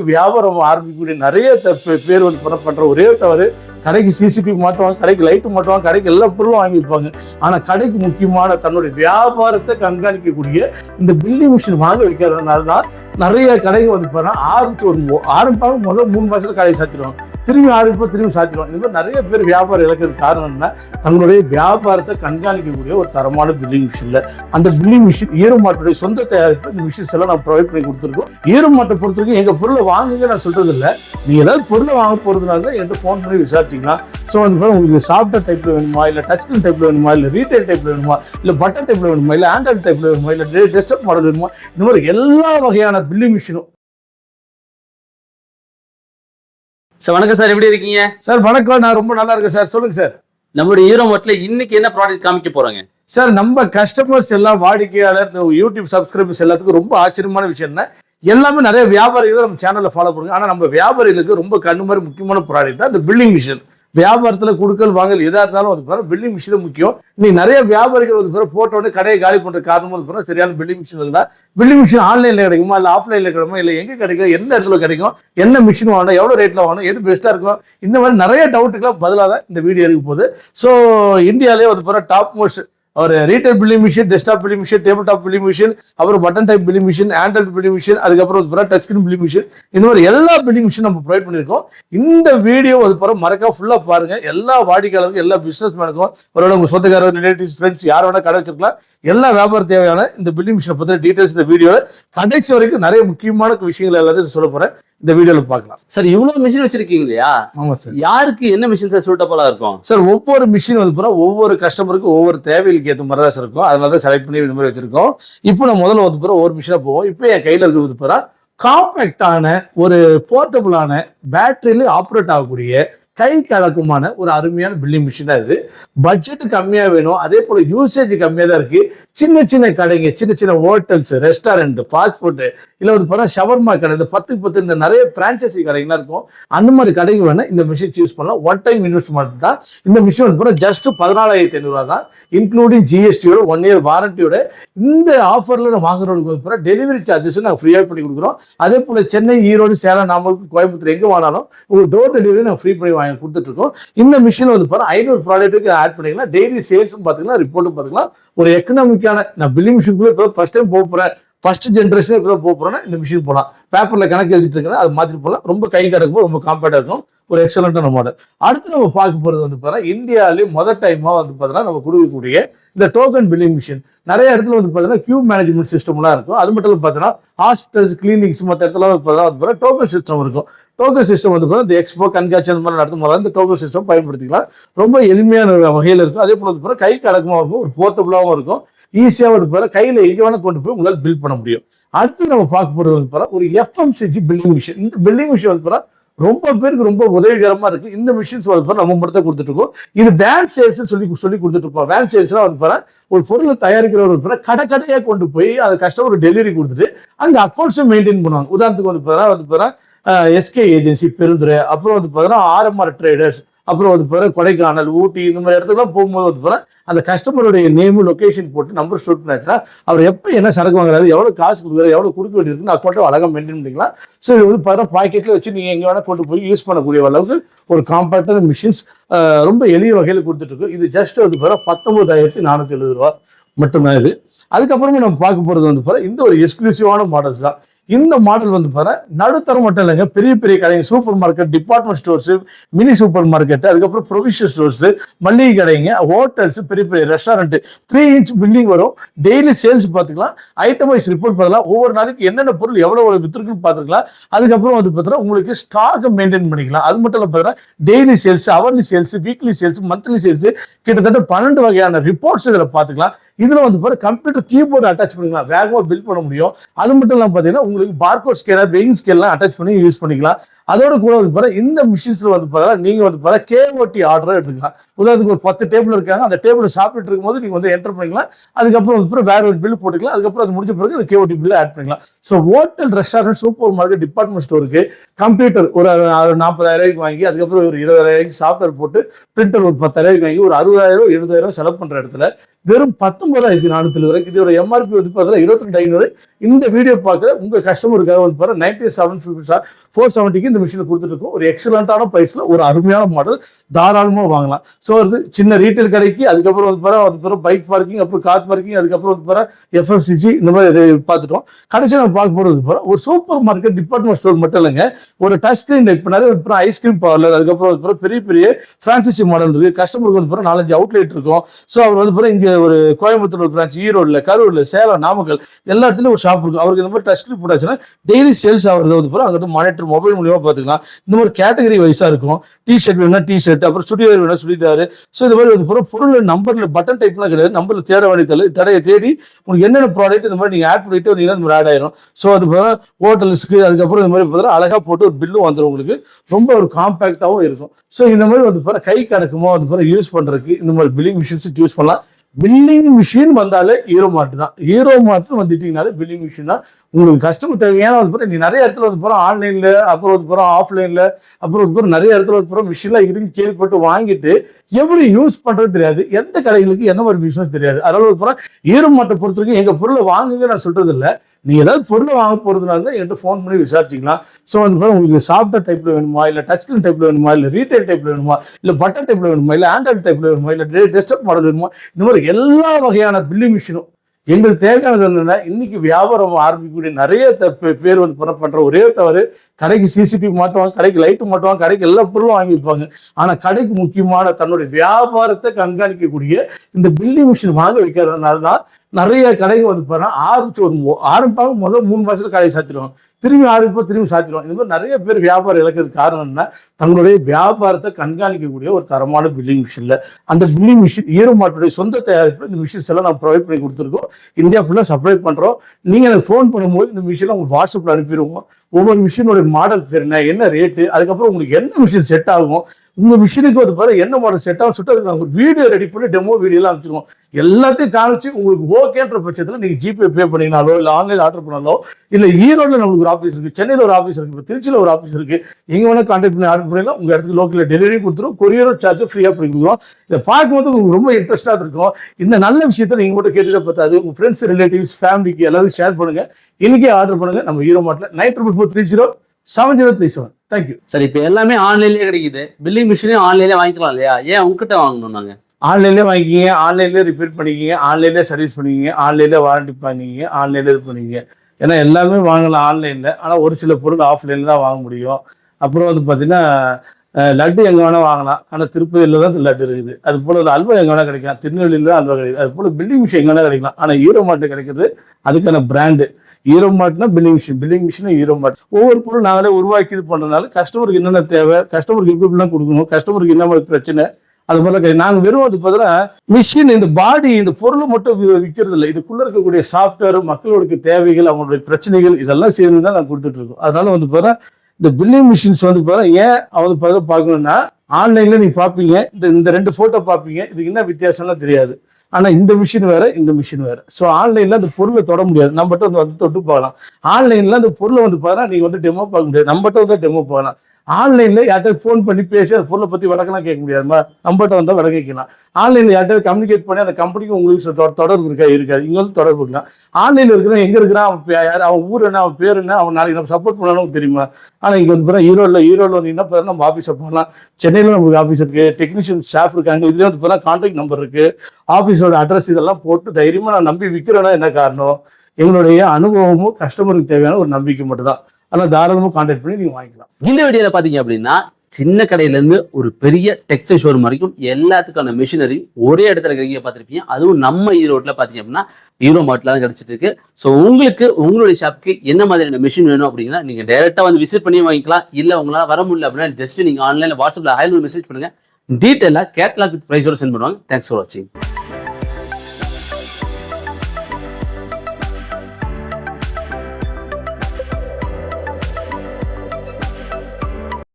வியாபாரம் ஆரம்பிக்கக்கூடிய நிறைய பேர் வந்து பண்ண- பண்ற ஒரே தவறு கடைக்கு சிசிடிவி மாட்டுவாங்க கடைக்கு லைட்டு மாட்டுவாங்க கடைக்கு எல்லா பொருளும் வாங்கியிருப்பாங்க. ஆனா கடைக்கு முக்கியமான தன்னுடைய வியாபாரத்தை கண்காணிக்கக்கூடிய இந்த பில்டிங் மிஷின் வாங்க வைக்கிறதுனால தான் நிறைய கடைகள் வந்து பாருங்க ஆரம்பிச்சு ஒரு ஆரம்பிப்பாங்க முதல் மூணு மாசத்துல கடையை சாத்திடுவாங்க. திரும்பி ஆரம்பிப்பா திரும்பி சாத்திடுவோம் இது மாதிரி நிறைய பேர் வியாபாரம் இழக்கிறதுக்கு காரணம் என்ன தங்களுடைய வியாபாரத்தை கண்காணிக்கக்கூடிய ஒரு தரமான பில்லிங் மிஷினில் அந்த பில்லிங் மிஷின் ஈரமாட்டுடைய சொந்த தயாரிப்பு இந்த மிஷின்ஸ் எல்லாம் நான் ப்ரொவைட் பண்ணி கொடுத்துருக்கோம். ஈரமாட்டை பொறுத்த வரைக்கும் எங்கள் பொருளை வாங்குங்க நான் சொல்கிறது இல்லை நீங்கள் ஏதாவது பொருளை வாங்க போகிறதுனால என்கிட்ட ஃபோன் பண்ணி விசாரிச்சிக்கலாம். ஸோ அந்த பாருங்க, உங்களுக்கு சாஃப்ட்வேர் டைப்பில் வேணுமா? இல்லை டச் ஸ்க்ரீன் டைப்பில் வேணுமா? இல்லை ரீட்டைல் டைப்பில் வேணுமா? இல்லை பட்டன் டைப்பில் வேணுமா? இல்லை ஆண்ட்ராய்டு டைப்பில் வேணுமா? இல்லை டெஸ்க்டாப் மாடல் வேணுமா? இந்த மாதிரி எல்லா வகையான பில்லிங் மிஷினும் சார் வணக்கம் சார் எப்படி இருக்கீங்க? சார் வணக்கம். நான் ரொம்ப நல்லா இருக்கேன் சார். சொல்லுங்க சார். நம்மளுடைய ஹீரோ மோட்ல இன்னைக்கு என்ன ப்ராடக்ட் காமிக்க போறாங்க? சார் நம்ம கஸ்டமர்ஸ் எல்லாம் வாடிக்கையாளர் இந்த யூடியூப் சப்ஸ்கிரைபர்ஸ் எல்லாத்துக்கும் ரொம்ப ஆச்சரியமான விஷயம் என்ன? எல்லாமே நிறைய வியாபாரிகள் நம்ம சேனல்ல ஃபாலோ பண்ணுங்க. ஆனா நம்ம வியாபாரிகளுக்கு ரொம்ப கண்ணு மாதிரி முக்கியமான ப்ராடக்ட் தான் இந்த பில்டிங் மிஷின் வியாபாரத்தில் கொடுக்கல் வாங்கல் எதாக இருந்தாலும் அது பிறகு பில்லிங் மிஷின் தான் முக்கியம். இன்னைக்கு நிறைய வியாபாரிகள் வந்து பிறகு போட்ட கடையை காலி பண்ணுற காரணம் வந்து பிறகு சரியான பில்லிங் மிஷின் இருந்தால் பில்லிங் மிஷின் ஆன்லைனில் கிடைக்குமா? இல்லை ஆஃப்லைனில் கிடைக்குமா? இல்லை எங்கே கிடைக்கும்? எந்த இடத்துல கிடைக்கும்? என்ன மிஷின் வாங்கணும்? எவ்வளோ ரேட்டில் வாங்கணும்? எது பெஸ்ட்டாக இருக்கும்? இந்த மாதிரி நிறைய டவுட்டுக்கெல்லாம் பதிலாக தான் இந்த வீடியோ இருக்க போகுது. ஸோ இந்தியாவிலே வந்து பிறகு டாப் மோஸ்ட் ஒரு retail billing machine desktop billing machine table top billing machine அப்புறம் button type billing machine android billing machine அதுக்கப்புறம் வந்து டச் ஸ்கிரீன் பில்லிங் மிஷின் இந்த மாதிரி எல்லா பில்லிங் மிஷின் நம்ம ப்ரொவைட் பண்ணியிருக்கோம். இந்த வீடியோ அது பிறகு மறக்க ஃபுல்லாக பாருங்க. எல்லா வாடிக்கையாளருக்கும் எல்லா பிஸ்னஸ் மேனுக்கும் ஒருவேளை உங்கள் சொந்தக்காரர் ரிலேட்டிவ்ஸ் ஃப்ரெண்ட்ஸ் யார் வேணால் கடை வச்சிருக்கலாம். எல்லா வியாபார தேவையான இந்த பில்லிங் மிஷினை பற்றின டீட்டெயில்ஸ் இந்த வீடியோவில் கடைசி வரைக்கும் நிறைய முக்கியமான விஷயங்கள் எல்லாத்தையும் சொல்ல போகிறேன் இந்த வீடியோவில் பார்க்கலாம். சார் இவ்வளவு மிஷின் வச்சிருக்கீங்க இல்லையா ஆமாம் சார். யாருக்கு என்ன மிஷின் சார் சூட்டபுளா இருக்கும்? சார் ஒவ்வொரு மிஷின் வந்து பூரா ஒவ்வொரு கஸ்டமருக்கும் ஒவ்வொரு தேவைகளுக்கு ஏற்ற மாதிரி தான் சார் இருக்கும். அதனால தான் செலக்ட் பண்ணி இந்த மாதிரி வச்சிருக்கோம். இப்போ நான் முதல்ல வந்து பூரா ஒரு மிஷினாக போவோம். இப்போ என் கையில் இருக்கிறது பூரா காம்பேக்டான ஒரு போர்ட்டபுளான பேட்டரியில ஆப்ரேட் ஆகக்கூடிய கை கலக்குமான ஒரு அருமையான பில்லிங் மிஷின் தான் இது. பட்ஜெட் கம்மியா வேணும். அதே போல யூசேஜ் கம்மியா தான் இருக்கு. சின்ன சின்ன கடைங்க சின்ன சின்ன ஹோட்டல்ஸ் ரெஸ்டாரண்ட் ஃபாஸ்ட் ஃபுட்டு இல்லை வந்து பார்த்தா ஷவர்மா கடை இந்த பத்துக்கு பத்து இந்த நிறைய பிரான்ச்சைசி கடைங்கலாம் இருக்கும். அந்த மாதிரி கடைக்கு வேணா இந்த மிஷின் சூஸ் பண்ணலாம். ஒன் டைம் இன்வெஸ்ட்மெண்ட் தான். இந்த மிஷின் வந்து பார்த்தா ஜஸ்ட் பதினாலாயிரத்தி ஐநூறுவா தான். இன்க்ளூடிங் ஜிஎஸ்டியோட ஒன் இயர் வாரண்டியோட இந்த ஆஃபரில் நான் வாங்குறவங்களுக்கு வந்து பார்த்தா டெலிவரி சார்ஜஸ் நாங்கள் ஃப்ரீயாக பண்ணி கொடுக்குறோம். அதே போல் சென்னை ஈரோடு சேலம் நாமக்கல் கோயம்புத்தூர் எங்கே வாங்கினாலும் உங்களுக்கு டோர் டெலிவரி நான் ஃப்ரீ பண்ணி வாங்கி கொடுத்துட்ருக்கோம். இந்த மிஷின் வந்து பாருங்கள் ஐநூறு ப்ராடக்ட்டுக்கு ஆட் பண்ணிக்கலாம். டெய்லி சேல்ஸும் பார்த்துக்கலாம் ரிப்போர்ட்டும் பார்த்துக்கலாம் ஒரு எக்கனாமிக்கான நான் பில்லிங் மிஷினுக்குள்ளே இப்போ ஃபஸ்ட் டைம் போக போகிறேன் ஃபஸ்ட் ஜென்ரேஷன் இப்போ போக போகிறேன்னா இந்த மிஷின் போகலாம் பேப்பரில் கணக்கு எழுதிட்டு இருக்கேன் அது மாற்றிட்டு போகலாம் ரொம்ப கை கிடக்கும் ரொம்ப காம்பேக்டாக இருக்கும். ஒரு எக்ஸலண்ட்டான மாடல் அடுத்து நம்ம பார்க்க போகிறது வந்து பார்த்தீங்கன்னா இந்தியாவிலேயே முதல் டைமாக வந்து பார்த்தீங்கன்னா நம்ம கொடுக்கக்கூடிய இந்த டோக்கன் பில்லிங் மிஷின் நிறைய இடத்துல வந்து பார்த்தீங்கன்னா கியூ மேனேஜ்மெண்ட் சிஸ்டம்லாம் இருக்கும். அது மட்டும் இல்லை பார்த்தீங்கன்னா ஹாஸ்பிட்டல்ஸ் கிளினிக்ஸ் மற்ற இடத்துல வந்து பார்த்தீங்கன்னா டோக்கன் சிஸ்டம் இருக்கும். டோக்கன் சிஸ்டம் வந்து பார்த்தீங்கன்னா இந்த எக்ஸ்போ கண்காட்சி அந்த மாதிரி நடத்தும் போது இந்த டோக்கன் சிஸ்டம் பயன்படுத்திக்கலாம். ரொம்ப எளிமையான வகையில் இருக்கும். அதே போல் வந்து பார்த்தீங்கன்னா கை கடக்கமாகவும் இருக்கும். ஒரு போர்ட்டபுளாகவும் இருக்கும். ஈஸியாக வந்து பாரு கையில் எங்கே வேணால் கொண்டு போய் உங்களால் பில்ட் பண்ண முடியும். அடுத்து நம்ம பார்க்க போகிறது வந்து பாரு ஒரு எஃப்எம்சிஜி பில்டிங் மிஷின் இந்த பில்டிங் மிஷின் வந்து பாரு ரொம்ப பேருக்கு ரொம்ப உதவிகரமா இருக்கு. இந்த மிஷின்ஸ் வந்து பாரு நம்ம மட்டும் தான் கொடுத்துட்டு இருக்கோம். இது வேன் சேல்ஸ் சொல்லி சொல்லி கொடுத்துட்டு இருப்போம் வேன் சேல்ஸ்லாம் வந்து பாரு ஒரு பொருளை தயாரிக்கிறவர் வந்து கடை கடையாக கொண்டு போய் அது கஸ்டமர் டெலிவரி கொடுத்துட்டு அங்கே அக்கௌண்ட்ஸும் மெயின்டைன் பண்ணுவாங்க. உதாரணத்துக்கு வந்து பாரு வந்து பாரு எஸ்கே ஏஜென்சி பெருந்துறை அப்புறம் வந்து பார்த்தீங்கன்னா ஆர்எம்ஆர் ட்ரேடர்ஸ் அப்புறம் வந்து பார்த்தீங்கன்னா கொடைக்கானல் ஊட்டி இந்த மாதிரி இடத்துக்குலாம் போகும்போது வந்து பார்த்தீங்கன்னா அந்த கஸ்டமருடைய நேமு லொகேஷன் போட்டு நம்பர் ஷூட் பண்ணாச்சுன்னா அவர் எப்போ என்ன சரக்கு வாங்குறாரு எவ்வளோ காசு கொடுக்குறாரு எவ்வளோ கொடுக்க வேண்டியிருக்குன்னு அக்கௌண்ட்டை அழகாக மெயின்டைன் பண்ணிக்கலாம். ஸோ இது வந்து பார்த்தீங்கன்னா பாக்கெட்டில் வச்சு நீங்கள் எங்கே வேணால் கொண்டு போய் யூஸ் பண்ணக்கூடிய அளவுக்கு ஒரு காம்பேக்டான மிஷின்ஸ் ரொம்ப எளிய வகையில் கொடுத்துட்ருக்கு இது ஜஸ்ட் வந்து பார்த்தீங்கன்னா பத்தொம்பதாயிரத்தி நானூற்றி எழுபது ரூபா மட்டும்தான் இது. அதுக்கப்புறமா நம்ம பார்க்க போகிறது வந்து பார்த்தா இந்த ஒரு எக்ஸ்க்ளூசிவான மாடல்ஸ் தான். இந்த மாடல் வந்து பாரு நடுத்தரம் மட்டும் இல்லைங்க. பெரிய பெரிய கடைங்க. Super market department stores mini super market அதுக்கப்புறம் ப்ரொவிஷன் ஸ்டோர்ஸ் மளிகை கடைங்க ஹோட்டல்ஸ் பெரிய பெரிய ரெஸ்டாரண்ட் த்ரீ இன்ச் பில்டிங் வரும். டெய்லி சேல்ஸ் பார்த்துக்கலாம். ஐட்டம் வைஸ் ரிப்போர்ட் பார்க்கலாம் ஒவ்வொரு நாளைக்கு என்னென்ன பொருள் எவ்வளோ வித்துருக்குன்னு பார்த்துக்கலாம். அதுக்கப்புறம் வந்து பார்த்தீங்கன்னா உங்களுக்கு ஸ்டாக் மெயின்டைன் பண்ணிக்கலாம். அது மட்டும் இல்லை பார்த்தீங்கன்னா daily sales hourly sales weekly sales monthly sales கிட்டத்தட்ட பன்னெண்டு வகையான ரிப்போர்ட்ஸ் இதில் பார்த்துக்கலாம். இதில் வந்து பாரு கம்ப்யூட்டர் கீபோர்டு அட்டாச் பண்ணிக்கலாம். வேகமாக பில் பண்ண முடியும். அது மட்டும் இல்லாமல் பார்த்தீங்கன்னா உங்களுக்கு பார்கோட் ஸ்கேனர் வெயிங் ஸ்கேல்லாம் அட்டாச் பண்ணி யூஸ் பண்ணிக்கலாம். அதோட கூட வந்து பாரு இந்த மிஷின்ஸில் வந்து பாரு நீங்கள் வந்து பாரு கேஓடி ஆர்டர் எடுத்துக்கலாம். உதாரணத்துக்கு ஒரு பத்து டேபிள் இருக்காங்க அந்த டேபிள் சாப்பிட்டு இருக்கும்போது நீங்கள் வந்து என்டர் பண்ணிக்கலாம். அதுக்கப்புறம் வந்து பிறகு வேற ஒரு பில் போட்டுக்கலாம். அதுக்கப்புறம் அது முடிஞ்ச பிறகு அந்த கேஓடி பில் ஆட் பண்ணிக்கலாம். So hotel restaurant super market department ஸ்டோருக்கு கம்ப்யூட்டர் ஒரு நாற்பதாயிரரூபாய்க்கு நாற்பதாயிரம் ரூபாய்க்கு வாங்கி அதுக்கப்புறம் ஒரு இருபதாயிரம் ரூபாய்க்கு சாஃப்ட்வேர் போட்டு பிரிண்டர் ஒரு பத்தாயிரரூபாய்க்கு வாங்கி ஒரு அறுபதாயிரம் எழுபதாயிரம் செலவு பண்ணுற இடத்துல வெறும் பத்தொன்பதாயிரத்தி நானூத்தி வரைக்கும் இதோட எம்ஆர்பி வந்து பார்த்தீங்கன்னா இருபத்தி ரெண்டு ஐநூறு இந்த வீடியோ பார்க்குற உங்கள் கஸ்டமருக்காக வந்து பாரு நைன்டி செவன் ஃபிஃப்டி ஃபோர் செவன்ட்டிக்கு இந்த மிஷினை கொடுத்துட்டு ஒரு எக்ஸலண்ட்டான ப்ரைஸில் ஒரு அருமையான மாடல் தாராளமாக வாங்கலாம். ஸோ வந்து சின்ன ரீட்டைல் கடைக்கு அதுக்கப்புறம் வந்து பாரு அதுக்கப்புறம் பைக் பார்க்கிங் அப்புறம் கார் பார்க்கிங் அதுக்கப்புறம் வந்து பாரு எஃப்எஃப்சிஜி இந்த மாதிரி பார்த்துட்டோம். கடைசி நம்ம பார்க்க போகிறது பாரு ஒரு சூப்பர் மார்க்கெட் டிபார்ட்மெண்ட் ஸ்டோர் மட்டும் இல்லைங்க. ஒரு டச் ஸ்க்ரீன் இப்போ பண்ணாரு அப்புறம் ஐஸ்கிரீம் பார்லர் அதுக்கப்புறம் வந்து பாரு பெரிய பெரிய ஃப்ரான்ச்சைசி மாடல் இருக்குது கஸ்டமருக்கு வந்து பாரு நாலஞ்சு அவுட்லெட் இருக்கும். ஸோ அவர் வந்து பாரு இங்கே ஒரு கோயம்புத்தூர் பிரான்ச் ஈரோடில் கரூரில் சேலம் நாமக்கல் எல்லா இடத்துலையும் ஒரு ஷாப் இருக்கும் அவருக்கு இந்த மாதிரி டச் ஸ்கிரீன் போட்டாச்சுன்னா டெய்லி சேல்ஸ் ஆகிறது வந்து பாரு அங்கிட்டு மானிட்டர் மொபைல் மூலியமாக பார்த்துக்கலாம். இந்த மாதிரி கேட்டகரி வைஸாக இருக்கும். டி ஷர்ட் வேணும்னா டி ஷர்ட் அப்புறம் சுடிதார் வேணும்னா சுடிதார் ஸோ இந்த மாதிரி வந்து பாரு பொருள் நம்பரில் பட்டன் டைப்லாம் கிடையாது. நம்பரில் தேட வேண்டிய தலை தடையை தேடி உங்களுக்கு என்னென்ன ப்ராடக்ட் இந்த மாதிரி நீங்கள் ஆட் பண்ணிட்டு வந்தீங்கன்னா இந்த மாதிரி ஆட் ஆயிரும். ஸோ அது போல ஹோட்டல்ஸ்க்கு அதுக்கப்புறம் இந்த மாதிரி பார்த்தா அழகாக போட்டு ஒரு பில்லும் வந்துடும் உங்களுக்கு. ரொம்ப ஒரு காம்பேக்டாகவும் இருக்கும். ஸோ இந்த மாதிரி வந்து பாரு கை கணக்குமோ வந்து போகிற யூஸ் பண்ணுறதுக்கு இந்த மாதிரி பில்லிங் மிஷின்ஸ் யூஸ் பண்ணலாம். பில்லிங் மிஷின் வந்தாலே ஹீரோ மார்ட் தான். ஹீரோ மார்ட் வந்துட்டீங்கனாலே பில்லிங் மிஷின் தான். உங்களுக்கு கஸ்டமர் தேவையான வந்து போகிறோம் நீ நிறைய இடத்துல வந்து போகிறோம் ஆன்லைனில் அப்புறம் வந்து போகிறோம் ஆஃப்லைனில் அப்புறம் வந்து போகிறோம் நிறைய இடத்துல வந்து போகிறோம் மிஷின்லாம் இருக்கு கேள்விப்பட்டு வாங்கிட்டு எப்படி யூஸ் பண்ணுறது தெரியாது. எந்த கடைகளுக்கு என்ன மாதிரி பிஸ்னஸ் தெரியாது. அதனால வந்து போகிறோம் ஹீரோ மார்ட்டை பொறுத்த வரைக்கும் எங்கள் பொருளை வாங்குங்க நான் சொல்கிறது இல்லை நீங்கள் ஏதாவது பொருளை வாங்க போகிறதுனால தான் என்கிட்ட ஃபோன் பண்ணி விசாரிச்சிக்கலாம். ஸோ வந்து பாரு உங்களுக்கு சாஃப்ட்வேர் டைப்பில் வேணுமா? இல்லை டச் ஸ்க்ரீன் டைப்பில் வேணுமா? இல்லை ரீட்டைல் டைப்ல வேணுமா? இல்லை பட்டன் டைப்பில் வேணுமா? இல்லை ஆண்ட்ராய்டு டைப்ல வேணுமா? இல்லை டெஸ்க்டாப் மாடல் வேணுமா? இந்த மாதிரி எல்லா வகையான பில்லிங் மிஷினும் எங்களுக்கு தேவையானது என்னன்னா இன்னைக்கு வியாபாரம் ஆரம்பிக்கக்கூடிய நிறைய த- பே- பேர் வந்து பண்ண பண்ற ஒரே தவறு கடைக்கு சிசிடிவி மாட்டுவாங்க கடைக்கு லைட்டு மாட்டுவாங்க கடைக்கு எல்லா பொருளும் வாங்கிருப்பாங்க ஆனால் கடைக்கு முக்கியமான தன்னுடைய வியாபாரத்தை கண்காணிக்கக்கூடிய இந்த பில்லிங் மிஷின் வாங்க வைக்கிறதுனால தான் நிறைய கடைகள் வந்து பாருங்க ஆரம்பிச்சு ஒரு ஆரம்பிப்பாங்க முதல் மூணு மாசத்துல கடையை சாத்திடுவாங்க. திரும்பி ஆரம்பிப்பா திரும்பி சாத்திடுவாங்க. இந்த மாதிரி நிறைய பேர் வியாபாரம் இழக்கிறதுக்கு காரணம் என்ன தங்களுடைய வியாபாரத்தை கண்காணிக்கக்கூடிய ஒரு தரமான பில்லிங் மிஷின்ல அந்த பில்லிங் மிஷின் ஈரோ மாட்டுடைய சொந்த தயாரிப்பில் இந்த மிஷின்ஸ் எல்லாம் நான் ப்ரொவைட் பண்ணி கொடுத்துருக்கோம். இந்தியா ஃபுல்லாக சப்ளை பண்ணுறோம் நீங்கள் எனக்கு ஃபோன் பண்ணும்போது இந்த மிஷினை உங்களுக்கு வாட்ஸ்அப்பில் அனுப்பிடுவோம். ஒவ்வொரு மிஷினோட மாடல் பேர் என்ன என்ன ரேட்டு அதுக்கப்புறம் உங்களுக்கு என்ன மிஷின் செட் ஆகும் உங்கள் மிஷினுக்கு வந்து பாரு என்ன மாடல் செட் ஆகும் சொல்லிட்டு அதுக்கு நாங்கள் ஒரு வீடியோ ரெடி பண்ணி டெமோ வீடியோலாம் அனுப்பிச்சிருவோம். எல்லாத்தையும் காமிச்சு உங்களுக்கு ஓகேன்ற பட்சத்தில் நீங்கள் ஜிபே பே பண்ணினாலோ இல்லை ஆன்லைன் ஆர்டர் பண்ணாலோ இல்லை ஈரோடில் நம்மளுக்கு ஒரு ஆஃபீஸ் இருக்குது சென்னையில் ஒரு ஆஃபீஸ் இருக்குது இப்போ திருச்சியில் ஒரு ஆஃபீஸ் இருக்குது எங்கே வேணால் கான்டாக்ட் பண்ணி ஆர்டர் பண்ணிடலாம். உங்கள் இடத்துக்கு லோக்கலில் டெலிவரியும் கொடுத்துரும் கொரியரும் சார்ஜும் ஃப்ரீயாக பண்ணி கொடுக்குறோம் இதை பார்க்கும்போது உங்களுக்கு ரொம்ப இன்ட்ரெஸ்டாக இருக்கும். இந்த நல்ல விஷயத்தை நீங்கள் மட்டும் கேட்டுட்டு பார்த்தாது உங்கள் ஃப்ரெண்ட்ஸ் ரிலேட்டிவ்ஸ் ஃபேமிலிக்கு எல்லாத்துக்கும் ஷேர் பண்ணுங்கள் இன்றைக்கே ஆர்டர் பண்ணுங்கள் நம்ம ஹீரோ மாட்டில் nine triple four three zero seven zero three seven thank you sir இப்போ எல்லாமே ஆன்லைன்லயே கிடைக்குது. பில்லிங் மிஷினையும் ஆன்லைன்லயே வாங்கிக்கலாம் இல்லையா? ஏன் உங்ககிட்ட வாங்கணும் நாங்க? ஆன்லைன்லேயே வாங்கிக்கிங்க ஆன்லைன்லேயே ரிப்பேர் பண்ணிக்கிங்க ஆன்லைன்லேயே சர்வீஸ் பண்ணிக்கிங்க ஆன்லைன்லேயே வாரண்டி பண்ணிக்கிங்க ஆன்லைன்லேயே இது பண்ணிக்கிங்க. ஏன்னா எல்லாமே வாங்கலாம் ஆன்லைனில். ஆனால் ஒரு சில பொருள் ஆஃப்லைனில் தான் வாங்க முடியும். அப்புறம் வந்து பார்த்தீங்கன்னா லட்டு எங்கே வேணால் வாங்கலாம். ஆனால் திருப்பதியில் தான் இந்த லட்டு இருக்குது. அது போல் அல்வா எங்கே வேணால் கிடைக்கும் திருநெல்வேலியில் தான் அல்வா கிடைக்குது. அது போல் பில்டிங் மிஷின் எங்கே வேணால் கிடைக்கலாம். ஆனால் ஹீரோ மார்ட்டு கிடைக்குது அதுக்கான brand Hero மார்ட்னா billing machine billing machine Hero Mart ஒவ்வொரு பொருள் நாங்களே உருவாக்கி இது பண்ணுறதுனால கஸ்டமருக்கு என்னென்ன தேவை கஸ்டமருக்கு எப்படி எப்படிலாம் கொடுக்கணும் கஸ்டமருக்கு என்ன மாதிரி பிரச்சனை அது மாதிரிலாம் நாங்கள் வெறும் அது பார்த்தீங்கன்னா மிஷின் இந்த பாடி இந்த பொருளை மட்டும் விற்கிறது இல்லை. இதுக்குள்ளே இருக்கக்கூடிய சாஃப்ட்வேர் மக்களுடைய தேவைகள் அவங்களுடைய பிரச்சனைகள் இதெல்லாம் சேர்ந்து தான் நாங்கள் கொடுத்துட்ருக்கோம் அதனால வந்து பாரு இந்த பில்லிங் மிஷின்ஸ் வந்து பார்த்தா ஏன் வந்து பாரு பார்க்கணும்னா ஆன்லைன்ல நீங்க பார்ப்பீங்க இந்த இந்த ரெண்டு போட்டோ பார்ப்பீங்க இதுக்கு என்ன வித்தியாசம்லாம் தெரியாது. ஆனா இந்த மிஷின் வேற இந்த மிஷின் வேற. ஸோ ஆன்லைன்ல அந்த பொருளை தொட முடியாது. நம்மகிட்ட வந்து வந்து தொட்டு பார்க்கலாம். ஆன்லைன்ல அந்த பொருளை வந்து பார்த்தா நீங்க வந்து டெமோ பார்க்க முடியாது. நம்மகிட்ட வந்து டெமோ பார்க்கலாம். ஆன்லைனில் யார்கிட்ட ஃபோன் பண்ணி பேசி அந்த பொருளை பற்றி விளக்கெல்லாம் கேட்க முடியாதுமா? நம்மகிட்ட வந்தால் விளக்க கேட்கலாம். ஆன்லைனில் யார்கிட்ட கம்யூனிகேட் பண்ணி அந்த கம்பெனிக்கு உங்களுக்கு தொடர்பு இருக்கா? இருக்காது. இங்கே வந்து தொடர்பு இருக்கலாம் ஆன்லைனில் இருக்கிறான் எங்கே இருக்கிறான்? அவன் யார்? அவன் ஊர் என்ன? அவன் பேர் என்ன? அவன் நாளைக்கு நம்ம சப்போர்ட் பண்ணணும் தெரியுமா? ஆனால் இங்கே வந்து பாரு ஹீரோவில் ஈரோட்ல வந்தீங்கன்னா பாரு நம்ம ஆஃபீஸை போகலாம். சென்னையில் நமக்கு ஆஃபீஸ் இருக்குது டெக்னீஷியன் ஸ்டாஃப் இருக்காங்க. இதுலேயே வந்து பாரு கான்டாக்ட் நம்பர் இருக்குது ஆஃபீஸோட அட்ரஸ் இதெல்லாம் போட்டு தைரியமாக நான் நம்பி விற்கிறேன்னா என்ன காரணம்? எங்களுடைய அனுபவமும் கஸ்டமருக்கு தேவையான ஒரு நம்பிக்கை மட்டும்தான். அதனால் தாராளமாக கான்டாக்ட் பண்ணி நீங்கள் வாங்கிக்கலாம். இந்த வீடியோவில் பார்த்தீங்க அப்படின்னா சின்ன கடையிலேருந்து ஒரு பெரிய டெக்ஸ்டைல் ஷோரூம் வரைக்கும் எல்லாத்துக்கான மிஷினரி ஒரே இடத்துல கிடைக்க பார்த்துருப்பீங்க அதுவும் நம்ம ஈரோட்டில் பார்த்தீங்க அப்படின்னா ஹீரோ மாட்டில் தான் கிடச்சிட்டு இருக்கு. ஸோ உங்களுக்கு உங்களுடைய ஷாப்க்கு என்ன மாதிரியான மிஷின் வேணும் அப்படின்னா நீங்கள் டேரெக்டாக வந்து விசிட் பண்ணி வாங்கிக்கலாம். இல்லை உங்களால் வர முடியல அப்படின்னா ஜஸ்ட் நீங்கள் ஆன்லைனில் வாட்ஸ்அப்பில் ஆயிரம் மெசேஜ் பண்ணுங்கள் டீட்டெயிலாக கேட்லாக் வித் ப்ரைஸோட சென்ட் பண்ணுவாங்க. தேங்க்ஸ் ஃபார் வாட்சிங்